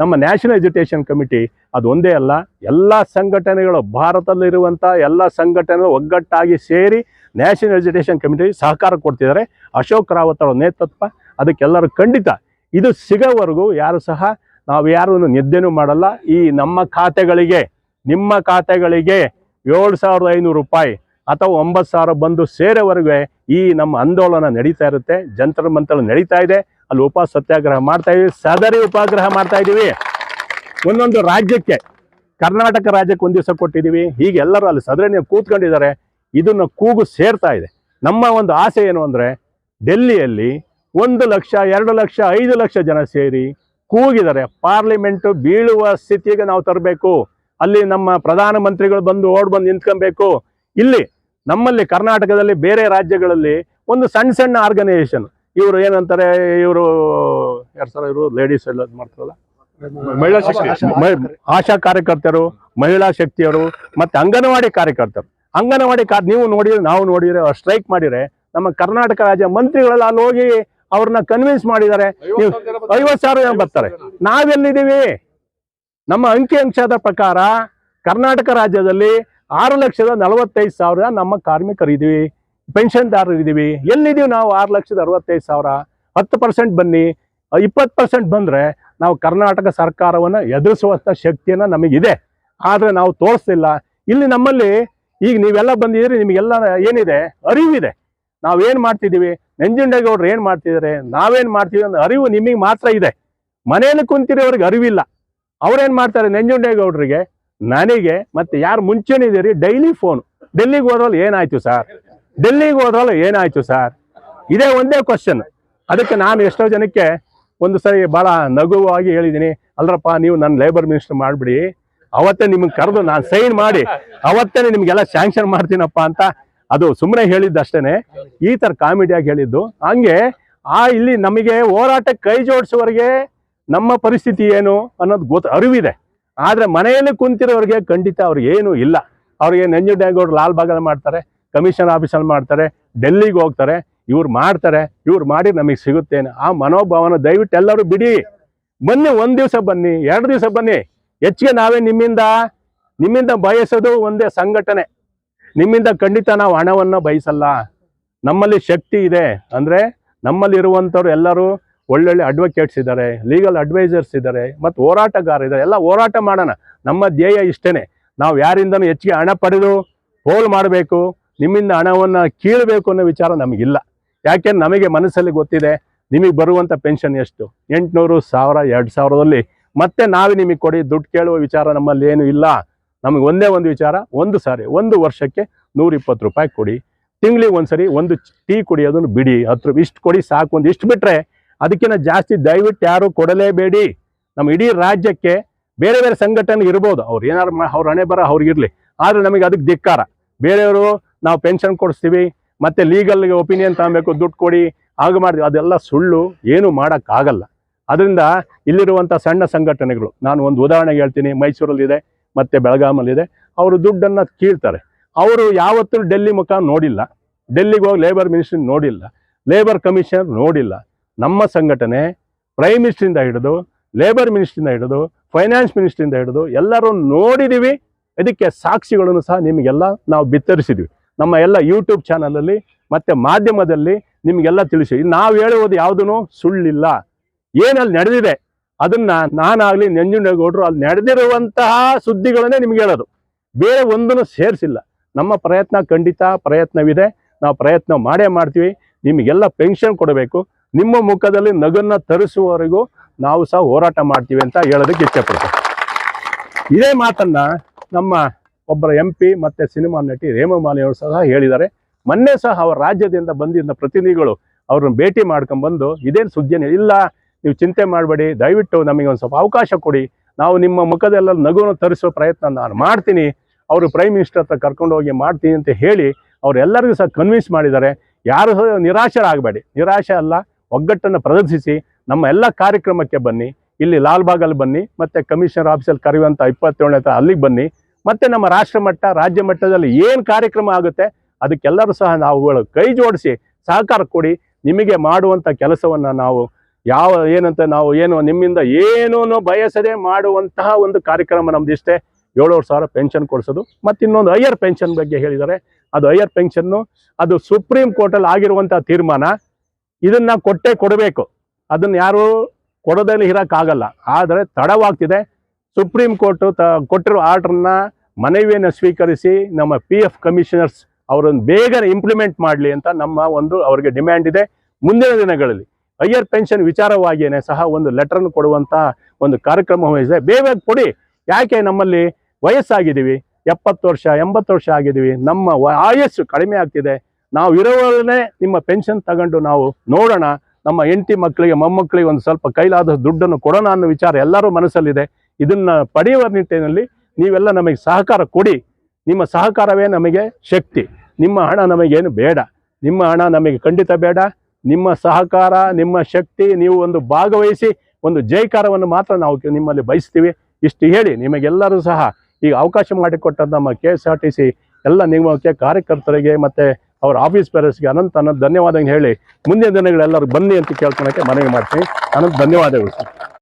ನಮ್ಮ national education committee ಅದು ಒಂದೇ ಅಲ್ಲ, ಎಲ್ಲ ಸಂಘಟನೆಗಳು ಭಾರತದಲ್ಲಿರುವಂಥ ಎಲ್ಲ ಸಂಘಟನೆಗಳು ಒಗ್ಗಟ್ಟಾಗಿ ಸೇರಿ ನ್ಯಾಷನಲ್ ಎಜುಕೇಷನ್ ಕಮಿಟಿ ಸಹಕಾರ ಕೊಡ್ತಿದ್ದಾರೆ. ಅಶೋಕ್ ರಾವತ್ ಅವರ ನೇತೃತ್ವ, ಅದಕ್ಕೆಲ್ಲರೂ ಖಂಡಿತ ಇದು ಸಿಗೋವರೆಗೂ ಯಾರು ಸಹ ನಾವು ಯಾರು ನಿದ್ದೆನೂ ಮಾಡಲ್ಲ. ಈ ನಮ್ಮ ಖಾತೆಗಳಿಗೆ, ನಿಮ್ಮ ಖಾತೆಗಳಿಗೆ ಏಳು ಸಾವಿರದ ಐನೂರು ರೂಪಾಯಿ ಅಥವಾ ಒಂಬತ್ತು ಸಾವಿರ ಬಂದು ಸೇರೋವರೆಗೆ ಈ ನಮ್ಮ ಆಂದೋಲನ ನಡೀತಾ ಇರುತ್ತೆ. ಜಂತರ ಮಂತ್ರ ನಡೀತಾ ಇದೆ. ಅಲ್ಲಿ ಉಪ ಸತ್ಯಾಗ್ರಹ ಮಾಡ್ತಾ ಇದೀವಿ. ಸದರಿ ಉಪಾಗ್ರಹ ಮಾಡ್ತಾ ಇದೀವಿ. ಒಂದೊಂದು ರಾಜ್ಯಕ್ಕೆ, ಕರ್ನಾಟಕ ರಾಜ್ಯಕ್ಕೆ ಒಂದು ದಿವಸ ಕೊಟ್ಟಿದ್ದೀವಿ ಹೀಗೆ ಎಲ್ಲರೂ ಅಲ್ಲಿ ಸದರಿ ಕೂತ್ಕೊಂಡಿದ್ದಾರೆ. ಇದನ್ನ ಕೂಗು ಸೇರ್ತಾ ಇದೆ. ನಮ್ಮ ಒಂದು ಆಸೆ ಏನು ಅಂದರೆ, ಡೆಲ್ಲಿಯಲ್ಲಿ ಒಂದು ಲಕ್ಷ, ಎರಡು ಲಕ್ಷ, ಐದು ಲಕ್ಷ ಜನ ಸೇರಿ ಕೂಗಿದರೆ ಪಾರ್ಲಿಮೆಂಟು ಬೀಳುವ ಸ್ಥಿತಿಗೆ ನಾವು ತರಬೇಕು. ಅಲ್ಲಿ ನಮ್ಮ ಪ್ರಧಾನಮಂತ್ರಿಗಳು ಬಂದು ಓಡ್ ಬಂದು ನಿಂತ್ಕೊಬೇಕು. ಇಲ್ಲಿ ನಮ್ಮಲ್ಲಿ ಕರ್ನಾಟಕದಲ್ಲಿ ಬೇರೆ ರಾಜ್ಯಗಳಲ್ಲಿ ಒಂದು ಸಣ್ಣ ಸಣ್ಣ ಆರ್ಗನೈಸೇಷನ್ ಇವರು ಏನಂತಾರೆ ಇವರು ಯಾರು ಸರ್ ಇವರು ಲೇಡೀಸ್ ಎಲ್ಲ ಮಾಡ್ತಾರಲ್ಲ. ಮಹಿಳಾ ಶಕ್ತಿ ಆಶಾ ಕಾರ್ಯಕರ್ತರು ಮಹಿಳಾ ಶಕ್ತಿಯರು ಮತ್ತೆ ಅಂಗನವಾಡಿ ಕಾರ್ಯಕರ್ತರು. ಅಂಗನವಾಡಿ ಕಾ ನೀವು ನೋಡಿದ್ರೆ ನಾವು ನೋಡಿದ್ರೆ ಸ್ಟ್ರೈಕ್ ಮಾಡಿದ್ರೆ ನಮ್ಮ ಕರ್ನಾಟಕ ರಾಜ್ಯ ಮಂತ್ರಿಗಳೆಲ್ಲ ಅಲ್ಲಿ ಹೋಗಿ ಅವ್ರನ್ನ ಕನ್ವಿನ್ಸ್ ಮಾಡಿದ್ದಾರೆ. ನೀವು ಐವತ್ತು ಸಾವಿರ ಜನ ಬರ್ತಾರೆ. ನಾವೆಲ್ಲಿದ್ದೀವಿ? ನಮ್ಮ ಅಂಕಿ ಅಂಶದ ಪ್ರಕಾರ ಕರ್ನಾಟಕ ರಾಜ್ಯದಲ್ಲಿ ಆರು ಲಕ್ಷದ ನಲವತ್ತೈದು ಸಾವಿರ ನಮ್ಮ ಕಾರ್ಮಿಕರಿದ್ದೀವಿ. ಪೆನ್ಷನ್ದಾರರು ಇದ್ದೀವಿ ಎಲ್ಲಿದ್ದೀವಿ ನಾವು? ಆರು ಲಕ್ಷದ ಅರವತ್ತೈದು ಸಾವಿರ. ಹತ್ತು ಪರ್ಸೆಂಟ್ ಬನ್ನಿ. ಇಪ್ಪತ್ತು ಪರ್ಸೆಂಟ್ ಬಂದರೆ ನಾವು ಕರ್ನಾಟಕ ಸರ್ಕಾರವನ್ನು ಎದುರಿಸುವಂಥ ಶಕ್ತಿಯನ್ನು ನಮಗಿದೆ. ಆದರೆ ನಾವು ತೋರಿಸ್ತಿಲ್ಲ ಇಲ್ಲಿ ನಮ್ಮಲ್ಲಿ ಈಗ ನೀವೆಲ್ಲ ಬಂದಿದ್ದೀರಿ, ನಿಮಗೆಲ್ಲ ಏನಿದೆ? ಅರಿವಿದೆ. ನಾವೇನು ಮಾಡ್ತಿದ್ದೀವಿ? ನಂಜುಂಡೇಗೌಡರು ಏನು ಮಾಡ್ತಿದ್ದಾರೆ? ನಾವೇನು ಮಾಡ್ತೀವಿ ಅನ್ನೋ ಅರಿವು ನಿಮಗೆ ಮಾತ್ರ ಇದೆ. ಮನೆಯಲ್ಲಿ ಕುಂತಿರೋರಿಗೆ ಅರಿವಿಲ್ಲ. ಅವ್ರೇನು ಮಾಡ್ತಾರೆ? ನಂಜುಂಡೇಗೌಡರಿಗೆ, ನನಗೆ ಮತ್ತು ಯಾರು ಮುಂಚೆನಿದ್ದೀರಿ ಡೈಲಿ ಫೋನು. ಡೆಲ್ಲಿಗೆ ಹೋದ್ರಲ್ಲಿ ಏನಾಯಿತು ಸರ್? ಡೆಲ್ಲಿಗೆ ಹೋದ್ರಲ್ಲ ಏನಾಯ್ತು ಸರ್? ಇದೇ ಒಂದೇ ಕ್ವಶನ್ ಅದಕ್ಕೆ ನಾನು ಎಷ್ಟೋ ಜನಕ್ಕೆ ಒಂದು ಸರಿ ಭಾಳ ನಗುವಾಗಿ ಹೇಳಿದ್ದೀನಿ ಅಲ್ರಪ್ಪ ನೀವು ನನ್ನ ಲೇಬರ್ ಮಿನಿಸ್ಟರ್ ಮಾಡಿಬಿಡಿ. ಅವತ್ತೇ ನಿಮ್ಗೆ ಕರೆದು ನಾನು ಸೈನ್ ಮಾಡಿ, ಅವತ್ತೇ ನಿಮಗೆಲ್ಲ ಸ್ಯಾಂಕ್ಷನ್ ಮಾಡ್ತೀನಪ್ಪ ಅಂತ ಅದು ಸುಮ್ಮನೆ ಹೇಳಿದ್ದಷ್ಟೇ ಈ ಥರ ಕಾಮಿಡಿಯಾಗಿ ಹೇಳಿದ್ದು. ಹಂಗೆ ಆ ಇಲ್ಲಿ ನಮಗೆ ಹೋರಾಟಕ್ಕೆ ಕೈ ಜೋಡಿಸುವವರೆಗೆ ನಮ್ಮ ಪರಿಸ್ಥಿತಿ ಏನು ಅನ್ನೋದು ಗೊತ್ತು, ಅರಿವಿದೆ. ಆದರೆ ಮನೆಯಲ್ಲಿ ಕುಂತಿರೋರಿಗೆ ಖಂಡಿತ ಅವ್ರಿಗೆ ಏನೂ ಇಲ್ಲ. ಅವ್ರಿಗೆ ನಂಜುಂಡೇಗೌಡರು ಲಾಲ್ ಬಾಗಲ್ ಮಾಡ್ತಾರೆ. ಕಮಿಷನ್ ಆಫೀಸಲ್ಲಿ ಮಾಡ್ತಾರೆ, ಡೆಲ್ಲಿಗೆ ಹೋಗ್ತಾರೆ, ಇವ್ರು ಮಾಡ್ತಾರೆ, ಇವ್ರು ಮಾಡಿ ನಮಗೆ ಸಿಗುತ್ತೇನೆ ಆ ಮನೋಭಾವನ ದಯವಿಟ್ಟು ಎಲ್ಲರೂ ಬಿಡಿ. ಬನ್ನಿ, ಒಂದು ದಿವಸ ಬನ್ನಿ, ಎರಡು ದಿವಸ ಬನ್ನಿ. ಹೆಚ್ಚಿಗೆ ನಾವೇ ನಿಮ್ಮಿಂದ ನಿಮ್ಮಿಂದ ಬಯಸೋದು ಒಂದೇ ಸಂಘಟನೆ. ನಿಮ್ಮಿಂದ ಖಂಡಿತ ನಾವು ಹಣವನ್ನು ಬಯಸಲ್ಲ. ನಮ್ಮಲ್ಲಿ ಶಕ್ತಿ ಇದೆ. ಅಂದರೆ ನಮ್ಮಲ್ಲಿರುವಂಥವ್ರು ಎಲ್ಲರೂ ಒಳ್ಳೊಳ್ಳೆ ಅಡ್ವೊಕೇಟ್ಸ್ ಇದ್ದಾರೆ ಲೀಗಲ್ ಅಡ್ವೈಸರ್ಸ್ ಇದ್ದಾರೆ, ಮತ್ತು ಹೋರಾಟಗಾರ ಇದ್ದಾರೆ. ಎಲ್ಲ ಹೋರಾಟ ಮಾಡೋಣ. ನಮ್ಮ ಧ್ಯೇಯ ಇಷ್ಟೇ ನಾವು ಯಾರಿಂದನೂ ಹೆಚ್ಚಿಗೆ ಹಣ ಪಡೆದು ಹೋಲ್ ಮಾಡಬೇಕು. ನಿಮ್ಮಿಂದ ಹಣವನ್ನು ಕೀಳಬೇಕು ಅನ್ನೋ ವಿಚಾರ ನಮಗಿಲ್ಲ. ಯಾಕೆ ನಮಗೆ ಮನಸ್ಸಲ್ಲಿ ಗೊತ್ತಿದೆ, ನಿಮಗೆ ಬರುವಂಥ ಪೆನ್ಷನ್ ಎಷ್ಟು? ಎಂಟುನೂರು, ಸಾವಿರ, ಎರಡು ಸಾವಿರದಲ್ಲಿ ಮತ್ತೆ ನಾವೇ ನಿಮಗೆ ಕೊಡಿ, ದುಡ್ಡು ಕೇಳುವ ವಿಚಾರ ನಮ್ಮಲ್ಲಿ ಏನು ಇಲ್ಲ. ನಮಗೆ ಒಂದೇ ಒಂದು ವಿಚಾರ, ಒಂದು ಸಾರಿ, ಒಂದು ವರ್ಷಕ್ಕೆ ನೂರ ಇಪ್ಪತ್ತು ರೂಪಾಯಿ ಕೊಡಿ. ತಿಂಗಳಿಗೆ ಒಂದ್ಸರಿ ಒಂದು ಟೀ ಕುಡಿಯೋದನ್ನು ಬಿಡಿ. ಹತ್ತು ಇಷ್ಟು ಕೊಡಿ ಸಾಕು ಒಂದು ಇಷ್ಟು ಬಿಟ್ಟರೆ ಅದಕ್ಕಿಂತ ಜಾಸ್ತಿ ದಯವಿಟ್ಟು ಯಾರೂ ಕೊಡಲೇಬೇಡಿ. ನಮ್ಮ ಇಡೀ ರಾಜ್ಯಕ್ಕೆ ಬೇರೆ ಬೇರೆ ಸಂಘಟನೆ ಇರ್ಬೋದು. ಅವ್ರು ಏನಾರು ಅವ್ರ ಹಣೆ ಬರ ಅವ್ರಿಗಿರಲಿ. ಆದರೆ ನಮಗೆ ಅದಕ್ಕೆ ಧಿಕ್ಕಾರ. ಬೇರೆಯವರು ನಾವು ಪೆನ್ಷನ್ ಕೊಡಿಸ್ತೀವಿ, ಮತ್ತೆ ಲೀಗಲ್ಗೆ ಒಪಿನಿಯನ್ ತಗೊಬೇಕು, ದುಡ್ಡು ಕೊಡಿ ಆಗ ಮಾಡಿದ್ವಿ. ಅದೆಲ್ಲ ಸುಳ್ಳು, ಏನು ಮಾಡೋಕ್ಕಾಗಲ್ಲ ಅದರಿಂದ ಇಲ್ಲಿರುವಂಥ ಸಣ್ಣ ಸಂಘಟನೆಗಳು, ನಾನು ಒಂದು ಉದಾಹರಣೆ ಹೇಳ್ತೀನಿ ಮೈಸೂರಲ್ಲಿದೆ ಮತ್ತು ಬೆಳಗಾಮಲ್ಲಿದೆ ಅವರು ದುಡ್ಡನ್ನು ಕೀಳ್ತಾರೆ. ಅವರು ಯಾವತ್ತೂ ಡೆಲ್ಲಿ ಮುಖ ನೋಡಿಲ್ಲ. ಡೆಲ್ಲಿಗೆ ಹೋಗಿ ಲೇಬರ್ ಮಿನಿಸ್ಟ್ರಿ ನೋಡಿಲ್ಲ. ಲೇಬರ್ ಕಮಿಷನರ್ ನೋಡಿಲ್ಲ. ನಮ್ಮ ಸಂಘಟನೆ ಪ್ರೈಮ್ ಮಿನಿಸ್ಟ್ರಿಂದ ಹಿಡಿದು ಲೇಬರ್ ಮಿನಿಸ್ಟ್ರಿಂದ ಹಿಡಿದು ಫೈನಾನ್ಸ್ ಮಿನಿಸ್ಟ್ರಿಂದ ಹಿಡಿದು ಎಲ್ಲರೂ ನೋಡಿದ್ದೀವಿ ಇದಕ್ಕೆ ಸಾಕ್ಷಿಗಳನ್ನು ಸಹ ನಿಮಗೆಲ್ಲ ನಾವು ಬಿತ್ತರಿಸಿದ್ವಿ. ನಮ್ಮ ಎಲ್ಲ ಯೂಟ್ಯೂಬ್ ಚಾನಲಲ್ಲಿ ಮತ್ತು ಮಾಧ್ಯಮದಲ್ಲಿ ನಿಮಗೆಲ್ಲ ತಿಳಿಸಿ. ನಾವು ಹೇಳುವುದು ಯಾವುದೂ ಸುಳ್ಳಿಲ್ಲ. ಏನಲ್ಲಿ ನಡೆದಿದೆ. ಅದನ್ನ ನಾನಾಗಲಿ ನಂಜುಂಡೇಗೌಡರು ಅಲ್ಲಿ ನಡೆದಿರುವಂತಹ ಸುದ್ದಿಗಳನ್ನೇ ನಿಮ್ಗೆ ಹೇಳೋದು. ಬೇರೆ ಒಂದನ್ನು ಸೇರಿಸಿಲ್ಲ. ನಮ್ಮ ಪ್ರಯತ್ನ ಖಂಡಿತ ಪ್ರಯತ್ನವಿದೆ. ನಾವು ಪ್ರಯತ್ನ ಮಾಡೇ ಮಾಡ್ತೀವಿ. ನಿಮಗೆಲ್ಲ ಪೆನ್ಷನ್ ಕೊಡಬೇಕು. ನಿಮ್ಮ ಮುಖದಲ್ಲಿ ನಗನ್ನ ತರಿಸುವವರೆಗೂ ನಾವು ಸಹ ಹೋರಾಟ ಮಾಡ್ತೀವಿ ಅಂತ ಹೇಳೋದಕ್ಕೆ ಇಚ್ಛೆಪಡ್ತೇವೆ ಇದೇ ಮಾತನ್ನು ನಮ್ಮ ಒಬ್ಬರ ಎಂ ಪಿ ಮತ್ತೆ ಸಿನಿಮಾ ನಟಿ ರೇಮಮಾಲಿ ಅವರು ಸಹ ಹೇಳಿದ್ದಾರೆ. ಮೊನ್ನೆ ಸಹ ಅವರ ರಾಜ್ಯದಿಂದ ಬಂದಿದ್ದ ಪ್ರತಿನಿಧಿಗಳು ಅವ್ರನ್ನ ಭೇಟಿ ಮಾಡ್ಕೊಂಡ್ಬಂದು, ಇದೇನು ಸುದ್ದಿನೇ ಇಲ್ಲ, ನೀವು ಚಿಂತೆ ಮಾಡಬೇಡಿ, ದಯವಿಟ್ಟು ನಮಗೆ ಒಂದು ಸ್ವಲ್ಪ ಅವಕಾಶ ಕೊಡಿ. ನಾವು ನಿಮ್ಮ ಮುಖದೆಲ್ಲ ನಗುವನ್ನು ತರಿಸೋ ಪ್ರಯತ್ನ ನಾನು ಮಾಡ್ತೀನಿ. ಅವರು ಪ್ರೈಮ್ ಮಿನಿಸ್ಟರ್ ಹತ್ರ ಕರ್ಕೊಂಡು ಹೋಗಿ ಮಾಡ್ತೀನಿ ಅಂತ ಹೇಳಿ ಅವರೆಲ್ಲರಿಗೂ ಸಹ ಕನ್ವಿನ್ಸ್ ಮಾಡಿದ್ದಾರೆ. ಯಾರು ಸಹ ನಿರಾಶರಾಗಬೇಡಿ. ನಿರಾಶೆ ಅಲ್ಲ, ಒಗ್ಗಟ್ಟನ್ನು ಪ್ರದರ್ಶಿಸಿ. ನಮ್ಮ ಎಲ್ಲ ಕಾರ್ಯಕ್ರಮಕ್ಕೆ ಬನ್ನಿ. ಇಲ್ಲಿ ಲಾಲ್ಬಾಗಲ್ಲಿ ಬನ್ನಿ. ಮತ್ತು ಕಮಿಷನರ್ ಆಫೀಸಲ್ಲಿ ಕರೆಯುವಂಥ ಇಪ್ಪತ್ತೇಳನೇ ಹತ್ರ ಅಲ್ಲಿಗೆ ಬನ್ನಿ. ಮತ್ತೆ ನಮ್ಮ ರಾಷ್ಟ್ರ ಮಟ್ಟ, ರಾಜ್ಯ ಮಟ್ಟದಲ್ಲಿ ಏನು ಕಾರ್ಯಕ್ರಮ ಆಗುತ್ತೆ, ಅದಕ್ಕೆಲ್ಲರೂ ಸಹ ನಾವುಗಳು ಕೈ ಜೋಡಿಸಿ ಸಹಕಾರ ಕೊಡಿ. ನಿಮಗೆ ಮಾಡುವಂಥ ಕೆಲಸವನ್ನು ನಾವು ಯಾವ ಏನಂತ ನಾವು ಏನು ನಿಮ್ಮಿಂದ ಏನೂ ಬಯಸದೆ ಮಾಡುವಂತಹ ಒಂದು ಕಾರ್ಯಕ್ರಮ ನಮ್ದು ಇಷ್ಟೇ. ಏಳುವರೆ ಸಾವಿರ ಪೆನ್ಷನ್ ಕೊಡಿಸೋದು. ಮತ್ತು ಇನ್ನೊಂದು ಹೈಯರ್ ಪೆನ್ಷನ್ ಬಗ್ಗೆ ಹೇಳಿದ್ದಾರೆ. ಅದು ಹೈಯರ್ ಪೆನ್ಷನ್ನು ಅದು ಸುಪ್ರೀಂ ಕೋರ್ಟಲ್ಲಿ ಆಗಿರುವಂಥ ತೀರ್ಮಾನ. ಇದನ್ನ ಕೊಟ್ಟೇ ಕೊಡಬೇಕು. ಅದನ್ನ ಯಾರು ಕೊಡೋದಲ್ಲಿ ಇರೋಕ್ಕಾಗಲ್ಲ. ಆದರೆ ತಡವಾಗ್ತಿದೆ. ಸುಪ್ರೀಂ ಕೋರ್ಟ್ ತ ಕೊಟ್ಟಿರೋ ಆರ್ಡ್ರನ್ನ ಮನವಿಯನ್ನು ಸ್ವೀಕರಿಸಿ ನಮ್ಮ ಪಿ ಎಫ್ ಕಮಿಷನರ್ಸ್ ಅವರನ್ನು ಬೇಗನೆ ಇಂಪ್ಲಿಮೆಂಟ್ ಮಾಡಲಿ ಅಂತ ನಮ್ಮ ಒಂದು ಅವರಿಗೆ ಡಿಮ್ಯಾಂಡ್ ಇದೆ. ಮುಂದಿನ ದಿನಗಳಲ್ಲಿ ಹೈಯರ್ ಪೆನ್ಷನ್ ವಿಚಾರವಾಗಿಯೇ ಸಹ ಒಂದು ಲೆಟರ್ನ ಕೊಡುವಂಥ ಒಂದು ಕಾರ್ಯಕ್ರಮ ವಹಿಸಿದೆ ಬೇಗ ಕೊಡಿ. ಯಾಕೆ ನಮ್ಮಲ್ಲಿ ವಯಸ್ಸಾಗಿದ್ದೀವಿ? ಎಪ್ಪತ್ತು ವರ್ಷ, ಎಂಬತ್ತು ವರ್ಷ ಆಗಿದ್ದೀವಿ. ನಮ್ಮ ಆಯಸ್ಸು ಕಡಿಮೆ ಆಗ್ತಿದೆ. ನಾವು ಇರೋವರೇ ನಿಮ್ಮ ಪೆನ್ಷನ್ ತಗೊಂಡು ನಾವು ನೋಡೋಣ. ನಮ್ಮ ಹೆಂಡತಿ ಮಕ್ಕಳಿಗೆ, ಮೊಮ್ಮಕ್ಕಳಿಗೆ ಒಂದು ಸ್ವಲ್ಪ ಕೈಲಾದ ದುಡ್ಡನ್ನು ಕೊಡೋಣ ಅನ್ನೋ ವಿಚಾರ ಎಲ್ಲರೂ ಮನಸ್ಸಲ್ಲಿದೆ. ಇದನ್ನು ಪಡೆಯುವ ನಿಟ್ಟಿನಲ್ಲಿ ನೀವೆಲ್ಲ ನಮಗೆ ಸಹಕಾರ ಕೊಡಿ. ನಿಮ್ಮ ಸಹಕಾರವೇ ನಮಗೆ ಶಕ್ತಿ. ನಿಮ್ಮ ಹಣ ನಮಗೇನು ಬೇಡ. ನಿಮ್ಮ ಹಣ ನಮಗೆ ಖಂಡಿತ ಬೇಡ. ನಿಮ್ಮ ಸಹಕಾರ, ನಿಮ್ಮ ಶಕ್ತಿ ನೀವು ಒಂದು ಭಾಗವಹಿಸಿ, ಒಂದು ಜೈಕಾರವನ್ನು ಮಾತ್ರ ನಾವು ನಿಮ್ಮಲ್ಲಿ ಬಯಸ್ತೀವಿ. ಇಷ್ಟು ಹೇಳಿ ನಿಮಗೆಲ್ಲರೂ ಸಹ ಈಗ ಅವಕಾಶ ಮಾಡಿಕೊಟ್ಟ ನಮ್ಮ K S R T C ಎಲ್ಲ ನಿಗಮಕ್ಕೆ ಕಾರ್ಯಕರ್ತರಿಗೆ ಮತ್ತು ಅವರ ಆಫೀಸ್ ಬೇರರ್ಸ್ಗೆ ಅನಂತ ಅನಂತ ಧನ್ಯವಾದ ಹೇಳಿ ಮುಂದಿನ ದಿನಗಳೆಲ್ಲರೂ ಬನ್ನಿ ಅಂತ ಕೇಳ್ಕೊಳಕ್ಕೆ ಮನವಿ ಮಾಡ್ತೀನಿ. ಅನಂತ ಧನ್ಯವಾದಗಳು